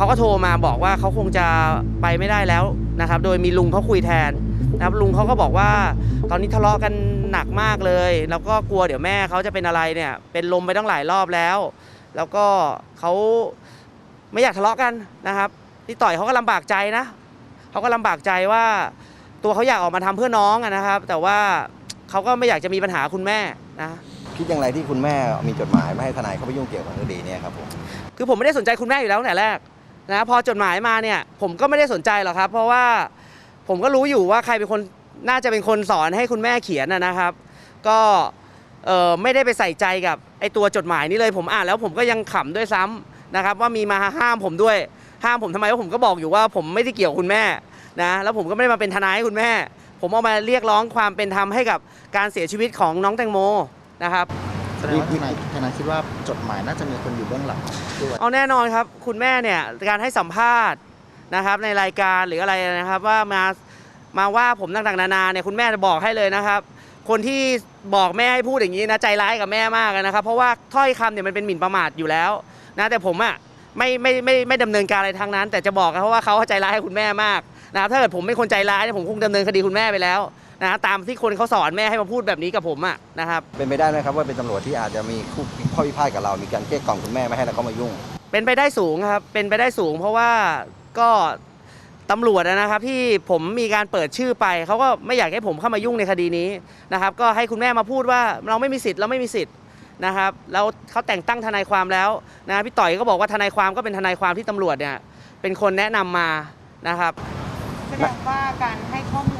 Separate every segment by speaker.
Speaker 1: เขาก็โทรมาบอกว่าเขาคงจะไปไม่ได้แล้วนะครับ โดยมีลุงเขาคุยแทนนะครับลุงเขาก็บอกว่า ตอนนี้ทะเลาะกันหนักมากเลย แล้วก็กลัวเดี๋ยวแม่เขาจะเป็นอะไรเนี่ย เป็นลมไปตั้งหลายรอบแล้ว แล้วก็เขาไม่อยากทะเลาะกันนะครับพี่ต่อยเขาก็ลำบากใจนะเขาก็ลำบากใจว่าตัวเขาอยากออกมาทำเพื่อน้องอะนะครับ แต่ว่าเขาก็ไม่อยากจะมีปัญหาคุณแม่นะ
Speaker 2: คิดอย่างไรที่คุณแม่มีจดหมายไม่ให้ทนายเข้าไปยุ่งเกี่ยวกับคดีเนี้ครับผม
Speaker 1: คือผมไม่ได้สนใจคุณแม่อยู่แล้วตั้งแต่แรก นะพอจดหมายมาเนี่ยผมก็ไม่ได้สนใจหรอกครับ เพราะว่าผมก็รู้อยู่ว่าใครเป็นคนน่าจะเป็นคนสอนให้คุณแม่เขียนนะครับ ก็เออไม่ได้ไปใส่ใจกับไอตัวจดหมายนี้เลยผมอ่านแล้วผมก็ยังขำด้วยซ้ำนะครับ ว่ามีมาห้ามผมด้วยห้ามผมทำไมว่าผมก็บอกอยู่ว่าผมไม่ได้เกี่ยวกับคุณแม่นะแล้วผมก็ไม่ได้มาเป็นทนายให้คุณแม่ ผมเอามาเรียกร้องความเป็นธรรมให้กับการเสียชีวิตของน้องแตงโมนะครับ
Speaker 3: แสดงว่าทนาย ทนาคิดว่าจดหมายน่าจะมีคนอยู่เบื้องหลังด้วย
Speaker 1: เอาแน่นอนครับ คุณแม่เนี่ยการให้สัมภาษณ์นะครับ ในรายการหรืออะไรนะครับว่ามามาว่าผมต่างๆนานาเนี่ยคุณแม่จะบอกให้เลยนะครับ คนที่บอกแม่ให้พูดอย่างนี้นะใจร้ายกับแม่มากนะครับ เพราะว่าถ้อยคำเนี่ยมันเป็นหมิ่นประมาทอยู่แล้วนะแต่ผมอะไม่ไม่ไม่ไม่ดำเนินการอะไรทางนั้น แต่จะบอกนะเพราะว่าเขาใจร้ายให้คุณแม่มากนะครับถ้าเกิดผมเป็นคนใจร้ายเนี่ยผมคงดำเนินคดีคุณแม่ไปแล้ว นะตามที่คนเขาสอนแม่ให้มาพูดแบบนี้กับผมอะนะครับ
Speaker 2: เป็นไปได้ไหมครับว่าเป็นตำรวจที่อาจจะมีคู่ข้อพิพาทกับเรา มีการเกลี้ยกล่อมคุณแม่ไม่ให้เราเข้ามายุ่ง
Speaker 1: เป็นไปได้สูงครับเป็นไปได้สูง เพราะว่าก็ตำรวจนะครับที่ผมมีการเปิดชื่อไปเขาก็ไม่อยากให้ผมเข้ามายุ่งในคดีนี้นะครับก็ให้คุณแม่มาพูดว่าเราไม่มีสิทธิ์เราไม่มีสิทธิ์นะครับแล้วเขาแต่งตั้งทนายความแล้วนะพี่ต่อยก็บอกว่าทนายความก็เป็นทนายความที่ตำรวจเนี่ยเป็นคนแนะนำมานะครับ
Speaker 4: แสดงว่าการให้ข้อมู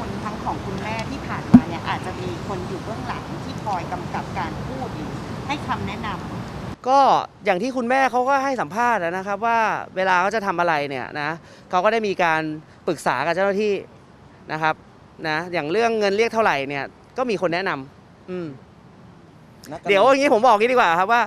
Speaker 4: ลทั้ง ของคุณแม่ที่ผ่านมาเนี่ยอาจจะมีคนอยู่เบื้องหลังที่คอยกำกับการพูดหรือให้คำแนะนำ
Speaker 1: ก็อย่างที่คุณแม่เขาก็ให้สัมภาษณ์นะครับว่าเวลาเขาจะทำอะไรเนี่ยนะเขาก็ได้มีการปรึกษากับเจ้าหน้าที่นะครับนะอย่างเรื่องเงินเรียกเท่าไหร่เนี่ยก็มีคนแนะนำอืมเดี๋ยวอย่างนี้ผมบอกงี้ดีกว่าครับว่า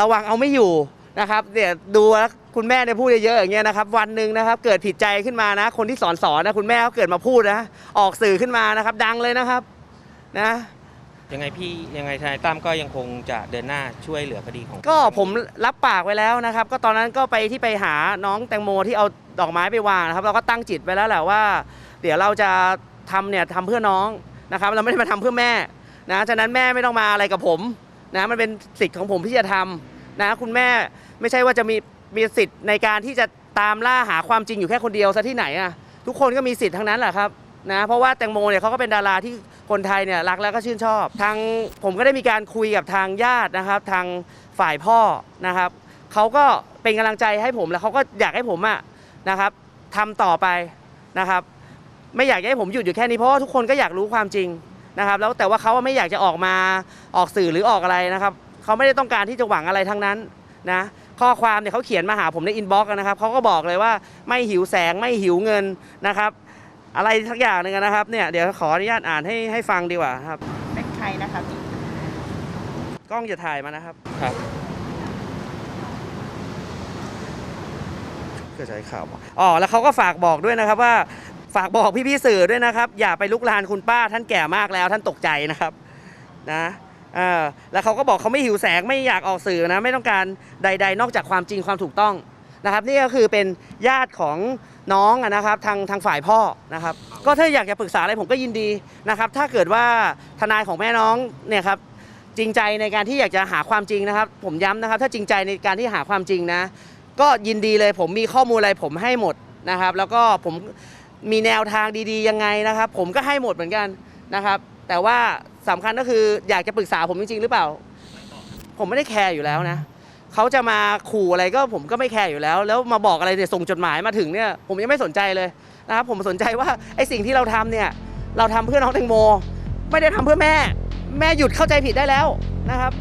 Speaker 1: ระวังเอาไม่อยู่ นะครับเดี๋ยวดูแล้วคุณแม่เนี่ยพูดเยอะๆอย่างเงี้ยนะครับวันหนึ่งนะครับ เกิดผิดใจขึ้นมานะ คนที่สอนสอนนะคุณแม่เขาเกิดมาพูดนะออกสื่อขึ้นมานะครับ ดังเลยนะครับนะ
Speaker 5: ยังไงพี่ยังไงทนายตั้มก็ยังคงจะเดินหน้าช่วยเหลือคดีของ
Speaker 1: ก็ผมรับปากไว้แล้วนะครับ ก็ตอนนั้นก็ไปที่ไปหาน้องแตงโมที่เอาดอกไม้ไปวางนะครับ เราก็ตั้งจิตไว้แล้วแหละว่า เดี๋ยวเราจะทำเนี่ยทำเพื่อน้องนะครับ เราไม่ได้มาทำเพื่อแม่นะฉะนั้นแม่ไม่ต้องมาอะไรกับผมนะมันเป็นสิทธิ์ของผมที่จะทำ นะคุณแม่ไม่ใช่ว่าจะมีมีสิทธิ์ในการที่จะตามล่าหาความจริงอยู่แค่คนเดียวซะที่ไหนอะทุกคนก็มีสิทธิ์ทั้งนั้นแหละครับนะเพราะว่าแตงโมเนี่ยเขาก็เป็นดาราที่คนไทยเนี่ยรักแล้วก็ชื่นชอบ ทางผมก็ได้มีการคุยกับทางญาตินะครับ ทางฝ่ายพ่อนะครับเขาก็เป็นกำลังใจให้ผมแล้วเขาก็อยากให้ผมอะนะครับทำต่อไปนะครับ ไม่อยากให้ผมหยุดอยู่แค่นี้เพราะว่าทุกคนก็อยากรู้ความจริงนะครับ แล้วแต่ว่าเขาไม่อยากจะออกมาออกสื่อหรือออกอะไรนะครับ เขาไม่ได้ต้องการที่จะหวังอะไรทั้งนั้นนะข้อความเนี่ยเขาเขียนมาหาผมในอินบ็อกซ์นะครับเขาก็บอกเลยว่าไม่หิวแสงไม่หิวเงินนะครับ อะไรสักอย่างหนึ่งนะครับเนี่ยเดี๋ยวขออนุญาตอ่านให้ให้ฟังดีกว่าครับ
Speaker 4: เป็นใครนะคะพี่
Speaker 1: กล้องจะถ่ายมานะครับ
Speaker 5: ครับ
Speaker 1: เพื่อใช้ข่าวบอกอ๋อแล้วเขาก็ฝากบอกด้วยนะครับว่าฝากบอกพี่ๆสื่อด้วยนะครับ อย่าไปลุกลานคุณป้าท่านแก่มากแล้วท่านตกใจนะครับนะเออแล้วเขาก็บอกเขาไม่หิวแสงไม่อยากออกสื่อนะ ไม่ต้องการใด ๆ นอกจากความจริงความถูกต้องนะครับ นี่ก็คือเป็นญาติของน้องนะครับทางทางฝ่ายพ่อนะครับ ก็ถ้าอยากจะปรึกษาอะไรผมก็ยินดีนะครับ ถ้าเกิดว่าทนายของแม่น้องเนี่ยครับจริงใจในการที่อยากจะหาความจริงนะครับ ผมย้ำนะครับ ถ้าจริงใจในการที่หาความจริงนะ ก็ยินดีเลยผมมีข้อมูลอะไรผมให้หมดนะครับ แล้วก็ผมมีแนวทางดีๆยังไงนะครับ ผมก็ให้หมดเหมือนกันนะครับ แต่ว่าสำคัญก็คืออยากจะปรึกษาผมจริงๆหรือเปล่า ผมไม่ได้แคร์อยู่แล้วนะเขาจะมาขู่อะไรก็ผมก็ไม่แคร์อยู่แล้ว แล้วมาบอกอะไรเนี่ยส่งจดหมายมาถึงเนี่ยผมยังไม่สนใจเลยนะครับผมสนใจว่าไอ้สิ่งที่เราทำเนี่ยเราทำเพื่อน้องแตงโม ไม่ได้ทำเพื่อแม่ แม่หยุดเข้าใจผิดได้แล้วนะครับ